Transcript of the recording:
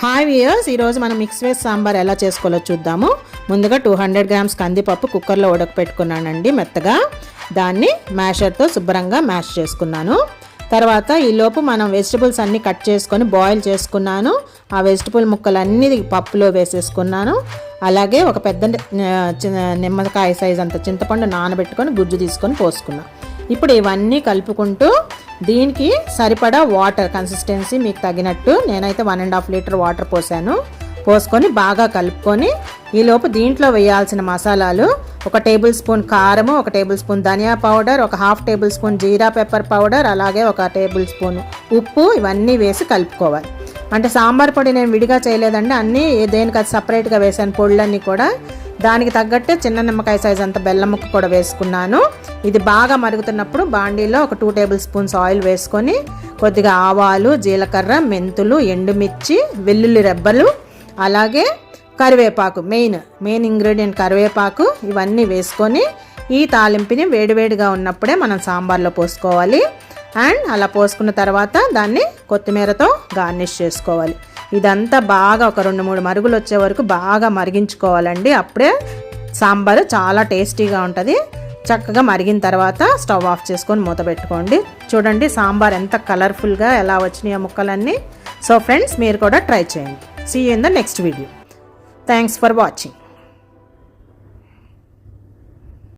Hi viewers ఈరోజు మనం mix వేస్ సాంబార్ ఎలా చేసుకోవాలో చూద్దాము. ముందుగా టూ హండ్రెడ్ గ్రామ్స్ కందిపప్పు కుక్కర్లో ఉడకపెట్టుకున్నానండి మెత్తగా. దాన్ని మ్యాషర్తో శుభ్రంగా మ్యాష్ చేసుకున్నాను. తర్వాత ఈలోపు మనం వెజిటబుల్స్ అన్నీ కట్ చేసుకొని బాయిల్ చేసుకున్నాను. ఆ వెజిటబుల్ ముక్కలన్నీ పప్పులో వేసేసుకున్నాను. అలాగే ఒక పెద్ద నిమ్మకాయ సైజ్ అంత చింతపండు నానబెట్టుకొని గుజ్జు తీసుకొని పోసుకున్నాను ఇప్పుడు ఇవన్నీ కలుపుకుంటూ దీనికి సరిపడా వాటర్ కన్సిస్టెన్సీ మీకు తగినట్టు నేనైతే one and half litre water పోసాను. పోసుకొని బాగా కలుపుకొని ఈలోపు దీంట్లో వేయాల్సిన మసాలాలు ఒక టేబుల్ స్పూన్ కారము ఒక టేబుల్ స్పూన్ ధనియా పౌడర్ ఒక హాఫ్ టేబుల్ స్పూన్ జీరా పెప్పర్ పౌడర్ అలాగే ఒక టేబుల్ స్పూన్ ఉప్పు ఇవన్నీ వేసి కలుపుకోవాలి. అంటే సాంబార్ పొడి నేను విడిగా చేయలేదండి అన్నీ దేనికి అది సపరేట్గా వేసాను పొడులన్నీ కూడా దానికి తగ్గట్టే చిన్న నిమ్మకాయ సైజ్ అంత బెల్లం ముక్క కూడా వేసుకున్నాను. ఇది బాగా మరుగుతున్నప్పుడు బాండీలో ఒక టూ టేబుల్ స్పూన్స్ ఆయిల్ వేసుకొని కొద్దిగా ఆవాలు జీలకర్ర మెంతులు ఎండుమిర్చి వెల్లుల్లి రెబ్బలు అలాగే కరివేపాకు మెయిన్ మెయిన్ ఇంగ్రీడియంట్ కరివేపాకు ఇవన్నీ వేసుకొని ఈ తాలింపుని వేడివేడిగా ఉన్నప్పుడే మనం సాంబార్లో పోసుకోవాలి. అండ్ అలా పోసుకున్న తర్వాత దాన్ని కొత్తిమీరతో గార్నిష్ చేసుకోవాలి. ఇదంతా బాగా ఒక రెండు మూడు మరుగులు వచ్చే వరకు బాగా మరిగించుకోవాలండి. అప్పుడే సాంబారు చాలా టేస్టీగా ఉంటుంది. చక్కగా మరిగిన తర్వాత స్టవ్ ఆఫ్ చేసుకొని మూత పెట్టుకోండి. చూడండి సాంబార్ ఎంత కలర్ఫుల్గా ఎలా వచ్చినాయో ముక్కలన్నీ. సో ఫ్రెండ్స్ మీరు కూడా ట్రై చేయండి. See in the next video thanks for watching